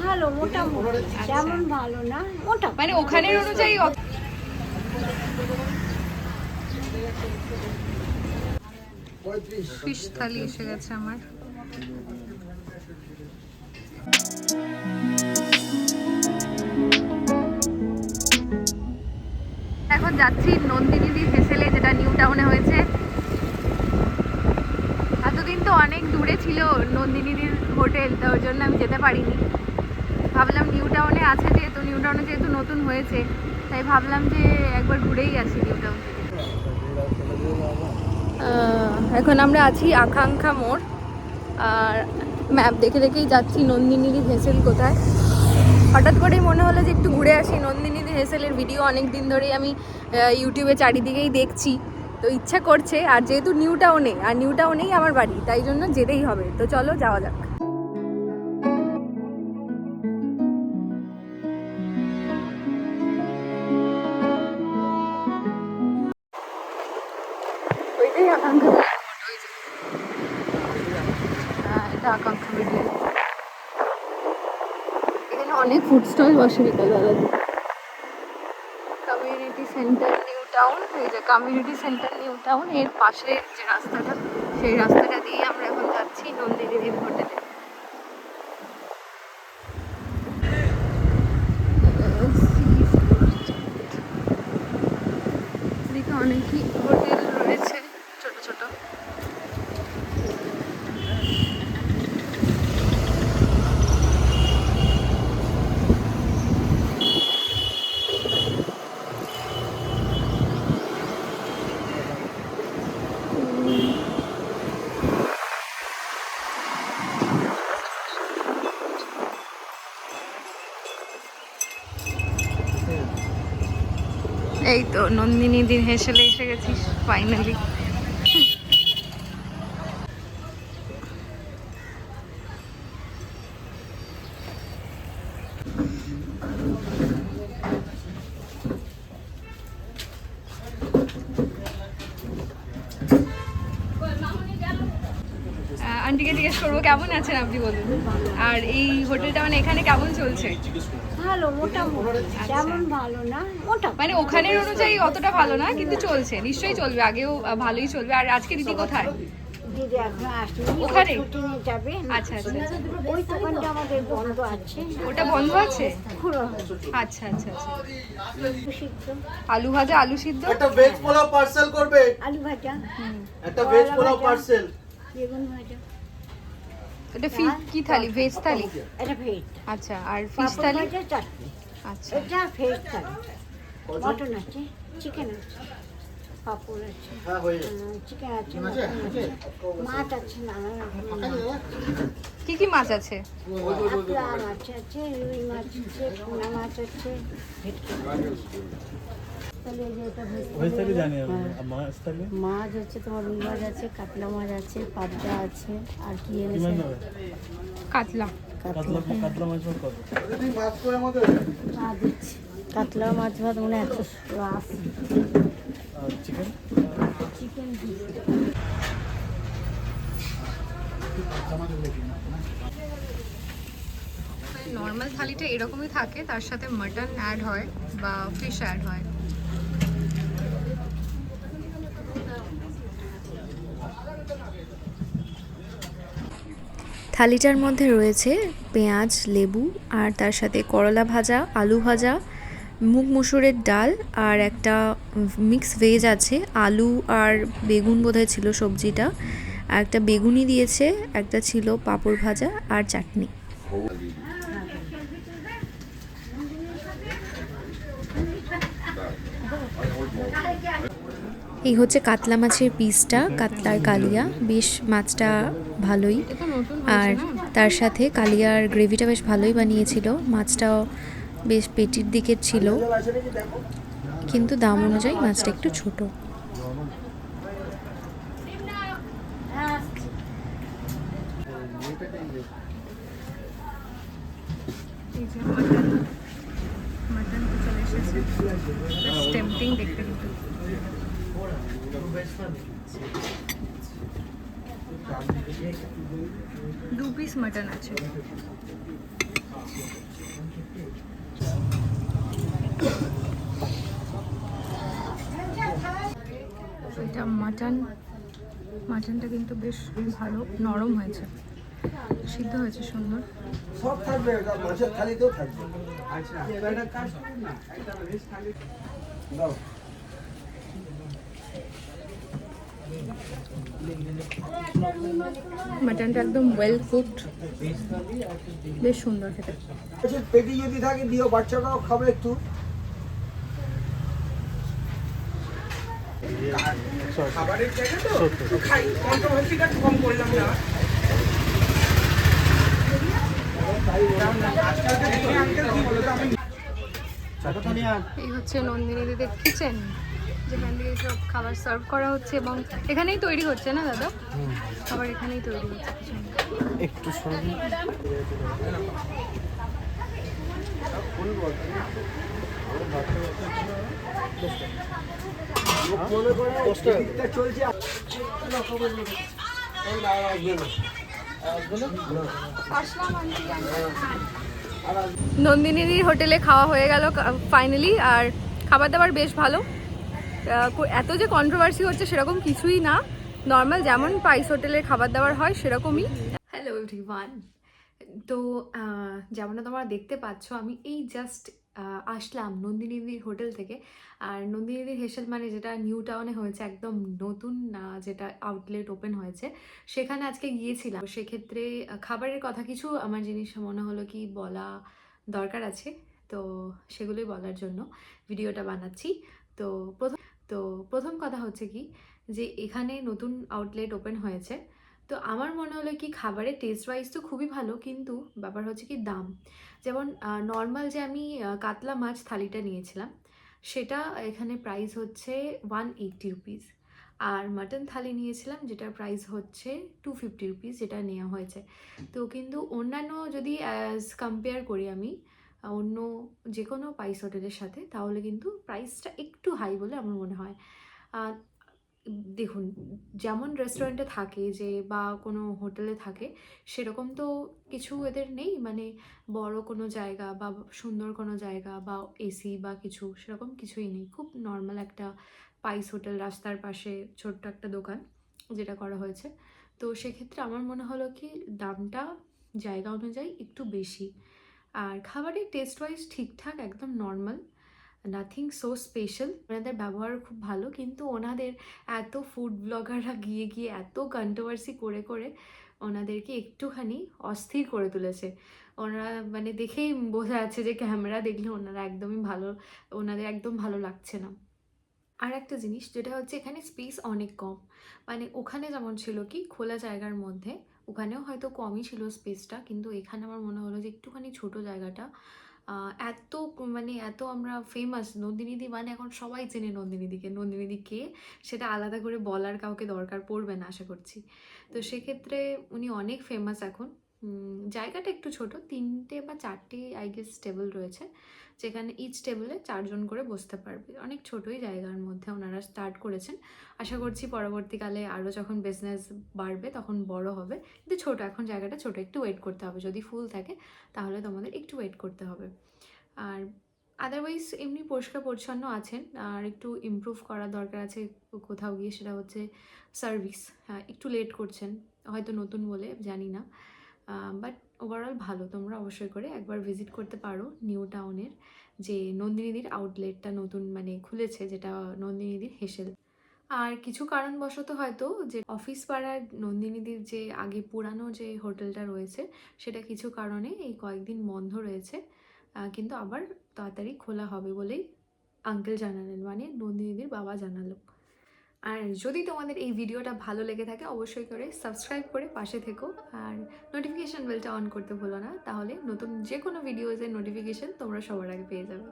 ভালো মোটামুটি তেমন ভালো না মোটা। মানে ওখানের অনুযায়ী ফিশ থালি এসে গেছে আমার। এখন যাচ্ছি নন্দিনীদির হেসেলে যেটা নিউ টাউনে হয়েছে। তো অনেক দূরে ছিল নন্দিনীদির হোটেল, তো ওই জন্য আমি যেতে পারিনি। ভাবলাম নিউ টাউনে আছে যেহেতু, নিউ টাউনে যেহেতু নতুন হয়েছে, তাই ভাবলাম যে একবার ঘুরেই আসি নিউ টাউন থেকে। এখন আমরা আছি আকাঙ্ক্ষা মোড়। আর ম্যাপ দেখে দেখেই যাচ্ছি নন্দিনীর হেসেল কোথায়। হঠাৎ করেই মনে হলো যে একটু ঘুরে আসি। নন্দিনীর হেসেলের ভিডিও অনেক দিন ধরেই আমি ইউটিউবে চারিদিকেই দেখছি। তো ইচ্ছা করছে, আর যেহেতু নিউ টাউনে আর নিউ টাউনেই আমার বাড়ি, তাই জন্য যেতেই হবে। তো চলো যাওয়া যাক। হ্যাঁ অনেক ফুড স্টল বসে বিকালবেলা কমিউনিটি সেন্টার টাউন এই যে কমিউনিটি সেন্টার নিউ টাউন এর পাশে যে রাস্তাটা, সেই রাস্তাটা দিয়ে আমরা এখন যাচ্ছি নন্দিনী হোটেলে এদিকে অনেকই হোটেল রয়েছে ছোট ছোট এই তো নন্দিনী দিন হেসেলে এসে গেছিস ফাইনালি আন্টিকে জিজ্ঞেস করব কেমন আছেন আপনি বলুন। আর এই হোটেলটা মানে এখানে কেমন চলছে? ভালো মোটামুটি। ভালো না মোটা। মানে ওখানের অনুযায়ী অতটা ভালো না কিন্তু চলছে নিশ্চয়ই চলবে আগেও ভালোই চলবে। আর আজকে দিদি কোথায়? দিদি এখন আসলে ওখানে? যাবে। আচ্ছা আচ্ছা আচ্ছা। ওই দোকানটা আমাদের বন্ধ আছে। ওটা বন্ধ আছে? আচ্ছা আচ্ছা আচ্ছা। আলু ভাজা আলু সিদ্ধ? একটা ভেজ পোলাও পার্সেল করবে। আলু ভাজা। একটা ভেজ পোলাও পার্সেল বেগুন ভাজা। এটা ফিশ কি থালি? ভেজ থালি? এটা ভেজ আচ্ছা আর ফিশ থালি? আচ্ছা। এটা ভেজ থালি। মটন আছে চিকেন আছে। পাপড় আছে হ্যাঁ হয়ে চিকেন আছে মাছ আছে নানা রকমের মাছ কি কি মাছ আছে মাছ আছে রুই মাছ আছে পোনা মাছ আছে ভেটকি মাছ আছে। হ্যাঁ। হচ্ছে তোমার রুই মাছ আছে কাতলা মাছ আছে পাবদা আছে আর কি এনেছে কাতলা কাতলা কাতলা মাছ কাতলা মাছ ভাত মানে একশো আশি আর চিকেন চিকেন নর্মাল থালিটা এরকমই থাকে তার সাথে মাটন অ্যাড হয় বা ফিশ অ্যাড হয়। থালিটার মধ্যে রয়েছে পেঁয়াজ লেবু আর তার সাথে করলা ভাজা আলু ভাজা মুগ মসুরের ডাল আর একটা মিক্স ভেজ আছে আলু আর বেগুন বোধহয় ছিল সবজিটা। আর একটা বেগুনি দিয়েছে একটা ছিল পাঁপড় ভাজা আর চাটনি। এই হচ্ছে কাতলা মাছের পিসটা কাতলার কালিয়া। বেশ মাছটা ভালোই। আর তার সাথে কালিয়ার গ্রেভিটা বেশ ভালোই বানিয়েছিল। মাছটাও বেশ পেটির দিকের ছিল। কিন্তু দাম অনুযায়ী মাছটা একটু ছোট। দেখতে দু পিস মাটন আছে। এটা মাটন। মাটনটা কিন্তু বেশ ভালো নরম হয়েছে। সিদ্ধ হয়েছে সুন্দর। সব থাকবে মাছের থালিতেও থাকবে। আচ্ছা দাও। মাটনটা একদম ওয়েল কুকড বেশ সুন্দর খেতে। আচ্ছা পেটি যদি থাকে দিও বাচ্চাটাও খাবে একটু। খাবারের জায়গা তো? খাই। কন্ট্রোভার্সিটা কম করলাম না। এই হচ্ছে নন্দিনী দিদির কিচেন যেখান থেকে সব খাবার সার্ভ করা হচ্ছে এবং এখানেই তৈরি হচ্ছে না দাদা? খাবার এখানেই তৈরি হচ্ছে। একটু নন্দিনীদির হোটেলে খাওয়া হয়ে গেল ফাইনালি আর খাবার দাবার বেশ ভালো। এত যে কন্ট্রোভার্সি হচ্ছে সেরকম কিছুই না। নর্মাল যেমন পাইস হোটেলের খাবার দাবার হয় সেরকমই। হ্যালো এভরিওয়ান তো যেমনটা তোমরা দেখতে পাচ্ছ, আমি এই জাস্ট আসলাম নন্দিনীদির হোটেল থেকে। আর নন্দিনীদির হেসেল মানে যেটা নিউ টাউনে হয়েছে, একদম নতুন যেটা আউটলেট ওপেন হয়েছে, সেখানে আজকে গিয়েছিলাম। সেক্ষেত্রে খাবারের কথা কিছু আমার জিনিস মনে হলো কি বলা দরকার আছে। তো সেগুলোই বলার জন্য ভিডিওটা বানাচ্ছি। তো প্রথম তো প্রথম কথা হচ্ছে কি যে এখানে নতুন আউটলেট ওপেন হয়েছে। তো আমার মনে হলো কি খাবারের টেস্ট ওয়াইজ তো খুবই ভালো, কিন্তু ব্যাপার হচ্ছে কি দাম। যেমন নর্মাল যে আমি কাতলা মাছ থালিটা নিয়েছিলাম, সেটা এখানে প্রাইস হচ্ছে ওয়ান এইট্টি রুপিস আর মাটন থালি নিয়েছিলাম যেটার প্রাইস হচ্ছে টু ফিফটি রুপিস যেটা নেওয়া হয়েছে। তো কিন্তু অন্যান্য যদি অ্যাজ কম্পেয়ার করি আমি অন্য যে কোনো পাইস হোটেলের সাথে, তাহলে কিন্তু প্রাইসটা একটু হাই বলে আমার মনে হয়। দেখুন, যেমন রেস্টুরেন্টে থাকে যে বা কোনো হোটেলে থাকে, সেরকম তো কিছু এদের নেই। মানে বড় কোনো জায়গা বা সুন্দর কোনো জায়গা বা এসি বা কিছু, সেরকম কিছুই নেই। খুব নর্মাল একটা পাইস হোটেল রাস্তার পাশে ছোট্ট একটা দোকান যেটা করা হয়েছে। তো সেক্ষেত্রে আমার মনে হলো কি, দামটা জায়গা অনুযায়ী একটু বেশি। আর খাবারের টেস্ট ওয়াইজ ঠিকঠাক, একদম নর্মাল নাথিং সো স্পেশাল ওনাদের ব্যবহার খুব ভালো, কিন্তু ওনাদের এত ফুড ব্লগাররা গিয়ে গিয়ে এত কন্ট্রোভার্সি করে করে ওনাদেরকে একটুখানি অস্থির করে তুলেছে। ওনারা মানে দেখেই বোঝা যাচ্ছে যে ক্যামেরা দেখলে ওনারা একদমই ভালো, ওনাদের একদম ভালো লাগছে না। আর একটা জিনিস, যেটা হচ্ছে এখানে স্পেস অনেক কম। মানে ওখানে যেমন ছিল কি, খোলা জায়গার মধ্যে ওখানেও হয়তো কমই ছিল স্পেসটা কিন্তু এখানে আমার মনে হলো যে একটুখানি ছোট জায়গাটা। এত মানে এত আমরা ফেমাস নন্দিনীদি মানে এখন সবাই চেনে নন্দিনীদিকে। নন্দিনীদি কে? সেটা আলাদা করে বলার কাউকে দরকার পড়বে না, আশা করছি। তো সেক্ষেত্রে উনি অনেক ফেমাস এখন। জায়গাটা একটু ছোট তিনটে বা চারটে আই গেস টেবিল রয়েছে যেখানে ইচ টেবিলে চারজন করে বসতে পারবে। অনেক ছোটোই জায়গার মধ্যে ওনারা স্টার্ট করেছেন। আশা করছি পরবর্তীকালে আরও যখন বিজনেস বাড়বে তখন বড় হবে। কিন্তু ছোট এখন জায়গাটা ছোট একটু ওয়েট করতে হবে। যদি ফুল থাকে তাহলে তোমাদের একটু ওয়েট করতে হবে। আর আদারওয়াইজ এমনি পরিষ্কার পরিচ্ছন্ন আছেন। আর একটু ইমপ্রুভ করার দরকার আছে কোথাও গিয়ে সেটা হচ্ছে সার্ভিস হ্যাঁ একটু লেট করছেন। হয়তো নতুন বলে জানি না। বাট ওভারঅল ভালো। তোমরা অবশ্যই করে একবার ভিজিট করতে পারো নিউ টাউনের যে নন্দিনীদির আউটলেটটা নতুন মানে খুলেছে, যেটা নন্দিনীদির হেসেল। আর কিছু কারণবশত হয়তো যে অফিস পাড়ার নন্দিনীদির যে আগে পুরানো যে হোটেলটা রয়েছে, সেটা কিছু কারণে এই কয়েকদিন বন্ধ রয়েছে। কিন্তু আবার তাড়াতাড়ি খোলা হবে বলেই আঙ্কেল জানালেন মানে নন্দিনীদির বাবা জানালো। আর যদি তোমাদের এই ভিডিওটা ভালো লেগে থাকে, অবশ্যই করে সাবস্ক্রাইব করে পাশে থেকো। আর নোটিফিকেশান বেলটা অন করতে ভুলো না, তাহলে নতুন যে কোনো ভিডিওজের নোটিফিকেশান তোমরা সবার আগে পেয়ে যাবে।